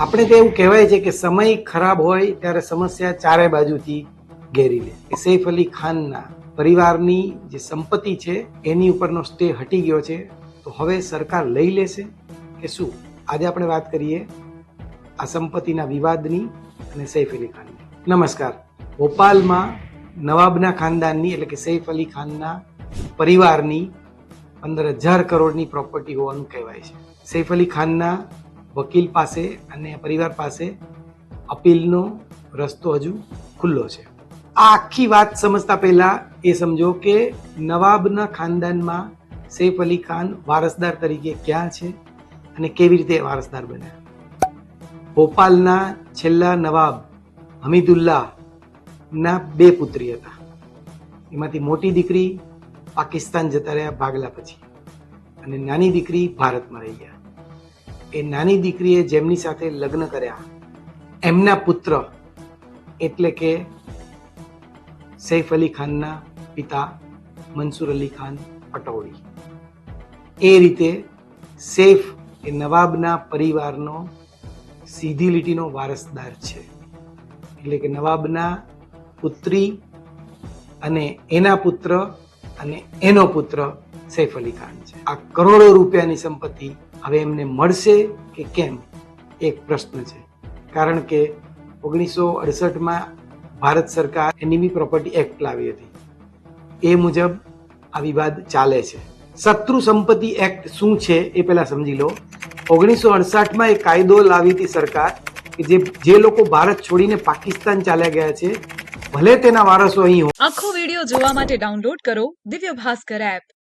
આપણે તો એવું કહેવાય છે કે સમય ખરાબ હોય ત્યારે સમસ્યા ચારે બાજુથી ઘેરી લે. સૈફ અલી ખાનના પરિવારની જે સંપત્તિ છે, એની ઉપરનો સ્ટે હટી ગયો છે. તો હવે સરકાર લઈ લેશે કે શું? આજે આપણે વાત કરીએ આ સંપત્તિના વિવાદની અને સૈફ અલી ખાનની. નમસ્કાર. ભોપાલમાં નવાબના ખાનદાનની એટલે કે સૈફ અલી ખાનના પરિવારની પંદર હજાર કરોડની પ્રોપર્ટી હોવાનું કહેવાય છે. સૈફ અલી ખાનના વકીલ પાસે અને પરિવાર પાસે અપીલનો રસ્તો હજુ ખુલ્લો છે. આ આખી વાત સમજતા પહેલા એ સમજો કે નવાબના ખાનદાનમાં સૈફ અલી ખાન વારસદાર તરીકે ક્યાં છે અને કેવી રીતે વારસદાર બન્યા? ભોપાલના છેલ્લા નવાબ હમીદુલ્લાહના બે પુત્રી હતા. એમાંથી મોટી દીકરી પાકિસ્તાન જતા રહ્યા ભાગલા પછી. અને નાની દીકરી ભારતમાં રહી ગયા. એ નાની દીકરીએ જેમની સાથે લગ્ન કર્યા, એમના પુત્ર એટલે કે સૈફ અલી ખાનના પિતા મનસુર અલી ખાન પટૌડી એ રીતે સૈફ એ નવાબના પરિવારનો સીધી લીટીનો વારસદાર છે. એટલે કે નવાબના પુત્રી અને એના પુત્ર અને એનો પુત્ર સૈફ અલી ખાન છે. આ કરોડો રૂપિયાની સંપત્તિ હવે એમને મળશે કે કેમ? એક પ્રશ્ન છે. કારણ કે ઓગણીસો અડસઠમાં ભારત સરકાર એનિમી પ્રોપર્ટી એક્ટ લાવી હતી. એ મુજબ આ વિવાદ ચાલે છે. શત્રુ સંપત્તિ એક્ટ શું છે એ પહેલાં સમજી લો. ઓગણીસો અડસઠમાં એક કાયદો લાવી હતી સરકાર કે જે જે લોકો ભારત છોડીને પાકિસ્તાન ચાલ્યા ગયા છે, ભલે તેના વારસો અહીં આખો વિડિયો જોવા માટે ડાઉનલોડ કરો દિવ્ય ભાસ્કર એપ